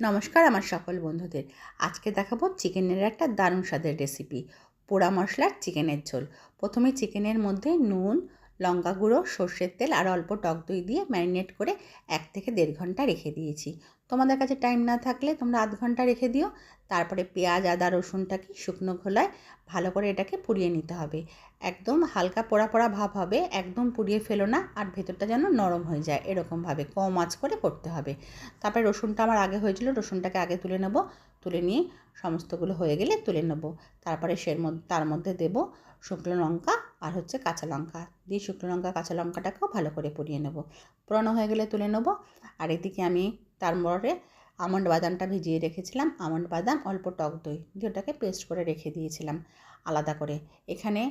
নমস্কার আমার সকল বন্ধুদের। আজকে দেখাবো চিকেনের একটা দারুণ স্বাদের রেসিপি পোড়া মশলার চিকেনের ঝোল। প্রথমে চিকেনের মধ্যে নুন লঙ্কা গুঁড়ো, সর্ষের তেল আর অল্প টক দই দিয়ে ম্যারিনেট করে এক থেকে দেড় ঘণ্টা রেখে দিয়েছি। তোমাদের কাছে টাইম না থাকলে তোমরা আধ ঘণ্টা রেখে দিও। তারপরে পেঁয়াজ, আদা রসুনটাকে শুকনো খোলায় ভালো করে এটাকে পুড়িয়ে নিতে হবে। একদম হালকা পোড়া পোড়া ভাব হবে, একদম পুড়িয়ে ফেলো না আর ভেতরটা যেন নরম হয়ে যায় এরকমভাবে কম আঁচ করে করতে হবে। তারপরে রসুনটা আমার আগে হয়েছিল, রসুনটাকে আগে তুলে নেব। তুলে নিয়ে সমস্তগুলো হয়ে গেলে তুলে নেব। তারপরে সের মধ্যে, তার মধ্যে দেব শুকনো লঙ্কা আর হচ্ছে কাঁচা লঙ্কা। দিয়ে শুকনো লঙ্কা, কাঁচা লঙ্কাটাকেও ভালো করে পুড়িয়ে নেব। পুরানো হয়ে গেলে তুলে নেব। আর এদিকে আমি তারপরে আমন্ড বাদামটা ভিজিয়ে রেখেছিলাম। আমন্ড বাদাম, অল্প টক দই দিয়ে ওটাকে পেস্ট করে রেখে দিয়েছিলাম আলাদা করে। এখানে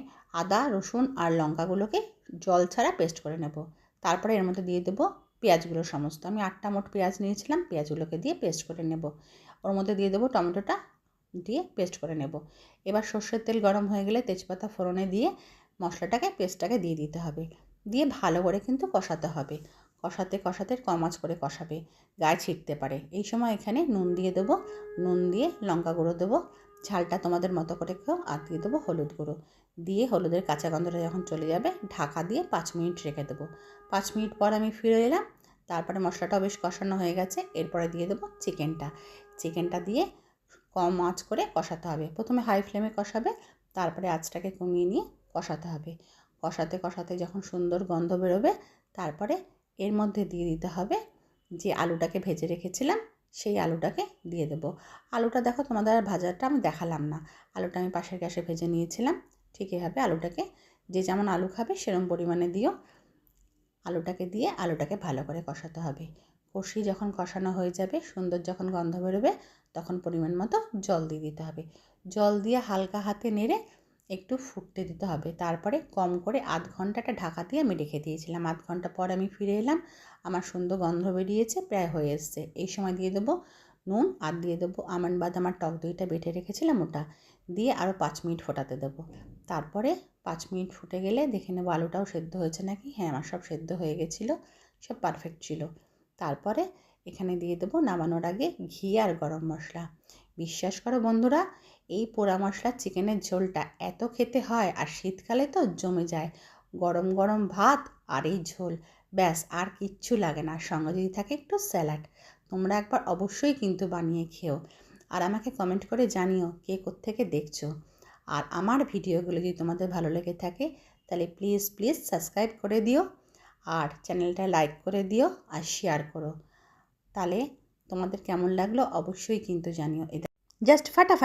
আদা, রসুন আর লঙ্কাগুলোকে জল ছাড়া পেস্ট করে নেব। তারপরে এর মধ্যে দিয়ে দেবো পেঁয়াজগুলো সমস্ত। আমি আটটা মোট পেঁয়াজ নিয়েছিলাম। পেঁয়াজগুলোকে দিয়ে পেস্ট করে নেব। ওর মধ্যে দিয়ে দেবো টমেটোটা দিয়ে পেস্ট করে নেব। এবার সর্ষের তেল গরম হয়ে গেলে তেজপাতা ফোড়নে দিয়ে মশলাটাকে, পেস্টটাকে দিয়ে দিতে হবে। দিয়ে ভালো করে কিন্তু কষাতে হবে। কষাতে কষাতে কম আঁচ করে কষাবে। গায়ে ছিটতে পারে। এই সময় এখানে নুন দিয়ে দেবো। নুন দিয়ে লঙ্কা গুঁড়ো দেবো। ঝালটা তোমাদের মতো করে কেউ আর দিয়ে দেবো হলুদ গুঁড়ো। দিয়ে হলুদের কাঁচা গন্ধটা যখন চলে যাবে, ঢাকা দিয়ে পাঁচ মিনিট রেখে দেবো। পাঁচ মিনিট পর আমি ফিরে এলাম। তারপরে মশলাটাও বেশ কষানো হয়ে গেছে। এরপরে দিয়ে দেবো চিকেনটা। চিকেনটা দিয়ে কম আঁচ করে কষাতে হবে। প্রথমে হাই ফ্লেমে কষাবে। তারপরে আঁচটাকে কমিয়ে নিয়ে কষাতে হবে। কষাতে কষাতে যখন সুন্দর গন্ধ বেরোবে, তারপরে এর মধ্যে দিয়ে দিতে হবে যে আলুটাকে ভেজে রেখেছিলাম, সেই আলুটাকে দিয়ে দেবো। আলুটা দেখো তোমাদের ভাজাটা আমি দেখালাম না। আলুটা আমি পাশের গ্যাসে ভেজে নিয়েছিলাম। ঠিক এভাবে আলুটাকে যে যেমন আলু খাবে সেরকম পরিমাণে দিও। আলুটাকে দিয়ে আলুটাকে ভালো করে কষাতে হবে। কষি যখন কষানো হয়ে যাবে, সুন্দর যখন গন্ধ বেরোবে, তখন পরিমাণ মতো জল দিয়ে দিতে হবে। জল দিয়ে হালকা হাতে নেড়ে একটু ফুটতে দিতে হবে। তারপরে কম করে আধ ঘন্টাটা ঢাকা দিয়ে আমি রেখে দিয়েছিলাম। আধ ঘণ্টা পর আমি ফিরে এলাম। আমার সুন্দর গন্ধ বেরিয়েছে, প্রায় হয়ে এসছে। এই সময় দিয়ে দেবো নুন আর দিয়ে দেবো আমন্ড বাদাম আর টক দইটা বেটে রেখেছিলাম, ওটা দিয়ে আরও পাঁচ মিনিট ফোটাতে দেবো। তারপরে পাঁচ মিনিট ফুটে গেলে দেখে নেব আলুটাও সেদ্ধ হয়েছে নাকি? হ্যাঁ আমার সব সেদ্ধ হয়ে গেছিল, সব পারফেক্ট ছিল। তারপরে এখানে দিয়ে দেবো নামানোর আগে ঘি আর গরম মশলা। বিশ্বাস করো বন্ধুরা, এই পোড়া মশলার চিকেনের ঝোলটা এত খেতে হয় আর শীতকালে তো জমে যায়। গরম গরম ভাত আর এই ঝোল, ব্যাস আর কিচ্ছু লাগে না। সঙ্গে যদি থাকে একটু স্যালাড, তোমরা একবার অবশ্যই কিন্তু বানিয়ে খেও। আর আমাকে কমেন্ট করে জানিও কে কোত্থেকে দেখছ। আর আমার ভিডিওগুলো যদি তোমাদের ভালো লেগে থাকে, তাহলে প্লিজ প্লিজ সাবস্ক্রাইব করে দিও আর চ্যানেলটা লাইক করে দিও আর শেয়ার করো। তাহলে তোমাদের কেমন লাগল অবশ্যই কিন্তু জানিও। just fatafat.